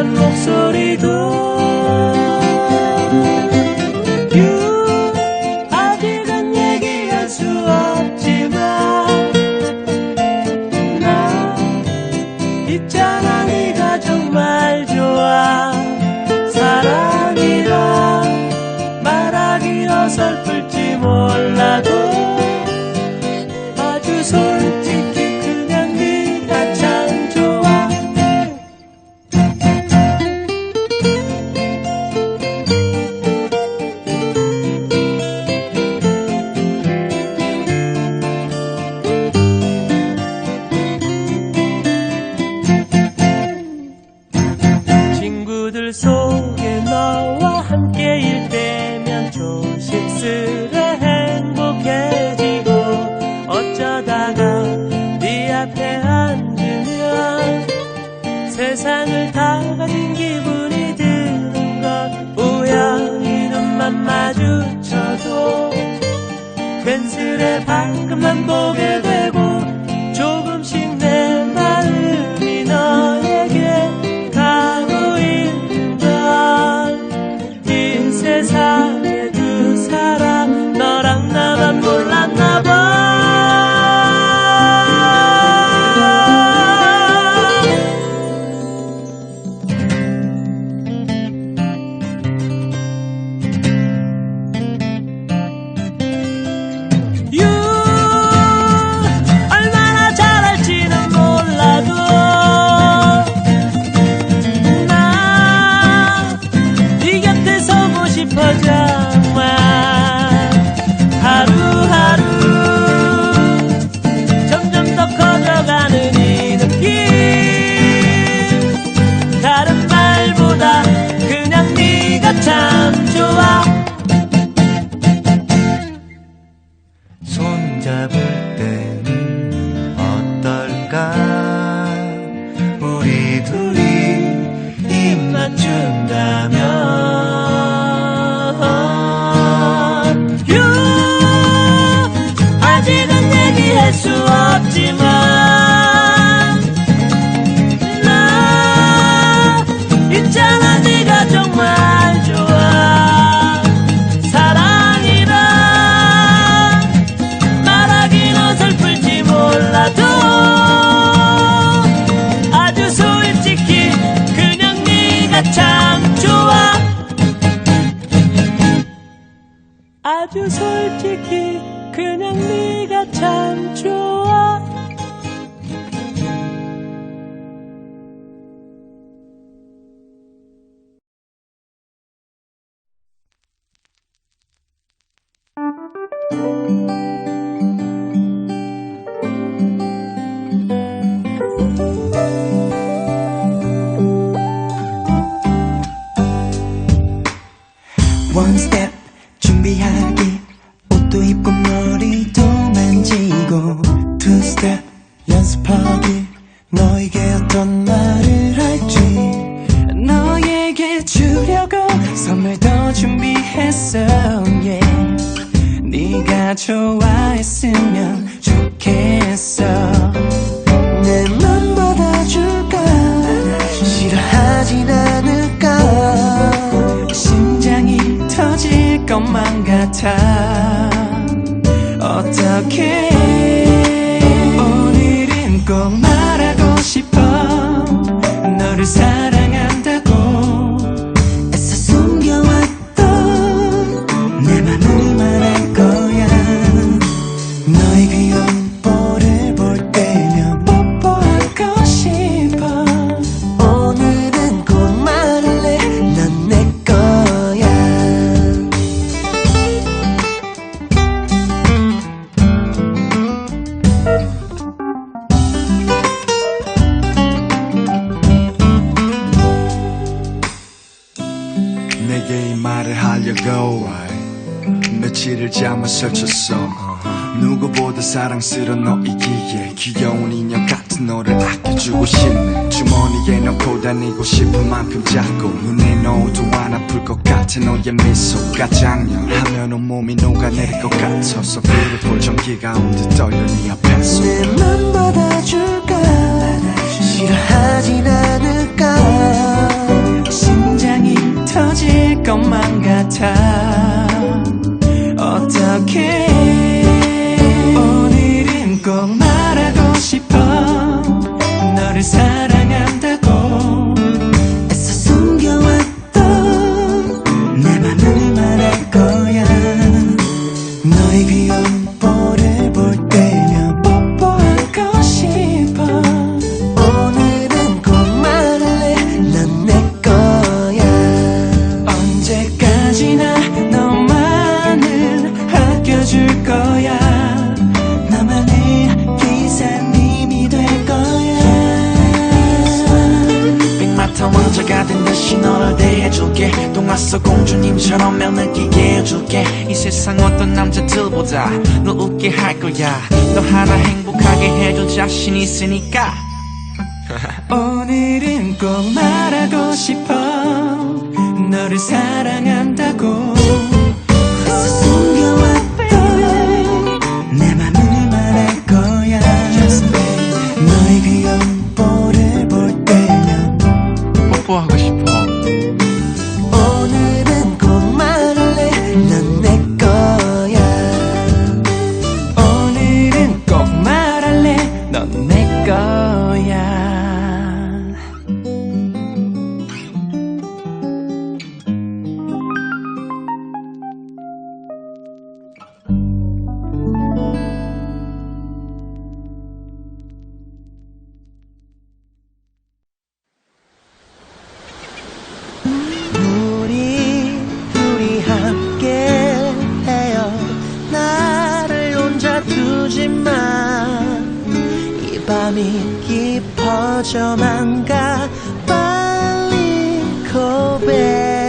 고약한 목소리도 세상을 다 가진 기분이 드는 것. 우연히 눈만 마주쳐도 괜스레 방금만 보게 되고 얘기할 수 없지만 나 있잖아 네가 정말 좋아. 사랑이라 말하긴 어설플지 몰라도 아주 솔직히 그냥 네가 참 좋아. 아주 솔직히 그냥 네 가참 좋아 One 연습하기 너에게 어떤 말을 할지 너에게 주려고 선물도 준비했어. Yeah. 네가 좋아했으면 좋겠어. 내 맘 받아줄까? 싫어하진 않을까? 심장이 터질 것만 같아 말을 하려고 며칠을 잠을 설쳤어. 누구보다 사랑스러운 너이기에 귀여운 인형 같은 너를 아껴주고 싶네. 주머니에 넣고 다니고 싶은 만큼 작고 눈에 넣어도 안 아플 것 같은 너의 미소가 장렬하면 온몸이 녹아내릴 것 같아서 beautiful 전기가 온 듯 떨려 네 앞에서. 내맘 받아줄까? 싫어하진 않을까 터질 것만 같아. 어떻게 오늘은 꼭 보자. 너 웃게 할 거야. 너 하나 행복하게 해줄 자신 있으니까. 오늘은 꼭 말하고 싶어. 너를 사랑한다고. 밤이 깊어져만 가 빨리 고백.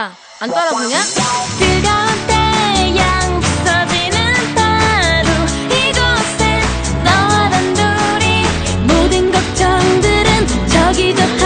안 따라보냐? 뜨거운 태양 서지는 하루 이곳에 너란 둘이 모든 걱정들은 저기 저